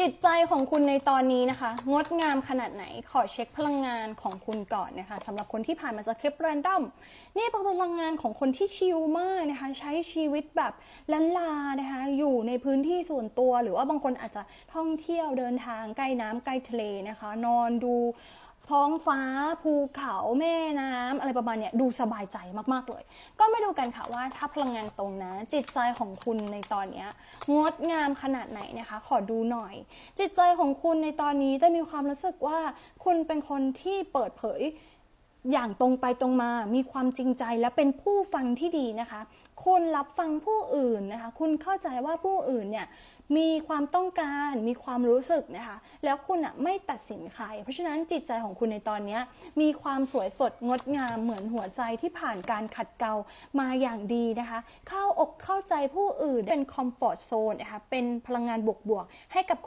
จิตใจของคุณในตอนนี้นะคะ งดงามขนาดไหนขอเช็คพลังงานของคุณก่อนนะคะสำหรับคนที่ผ่านมาจากคลิปแรนดัมนี่เป็นพลังงานของคนที่ชิลมากนะคะ ใช้ชีวิตแบบลันลานะคะ อยู่ในพื้นที่ส่วนตัว หรือว่าบางคนอาจจะท่องเที่ยวเดินทางใกล้น้ำใกล้ทะเลนะคะ นอนดู ท้องฟ้า ภูเขาแม่น้ำอะไรประมาณเนี้ยดูสบายใจมากๆเลย ก็ไม่ดูกันค่ะว่าถ้าพลังงานตรงนะ จิตใจของคุณในตอนเนี้ยงดงามขนาดไหนนะคะ ขอดูหน่อย จิตใจของคุณในตอนนี้จะมีความรู้สึกว่าคุณเป็นคนที่เปิดเผย อย่างตรงไปตรงมา มีความจริงใจและเป็นผู้ฟังที่ดีนะคะ คุณรับฟังผู้อื่นนะคะ คุณเข้าใจว่าผู้อื่นเนี่ยมีความต้องการมีความรู้สึกนะคะ แล้วคุณอะไม่ตัดสินใคร เพราะฉะนั้นจิตใจของคุณในตอนนี้มีความสวยสดงดงามเหมือนหัวใจที่ผ่านการขัดเกลามาอย่างดีนะคะ เข้าอกเข้าใจผู้อื่นเป็นคอมฟอร์ z โซนนะคะ เป็นพลังงานบวกๆให้กับคน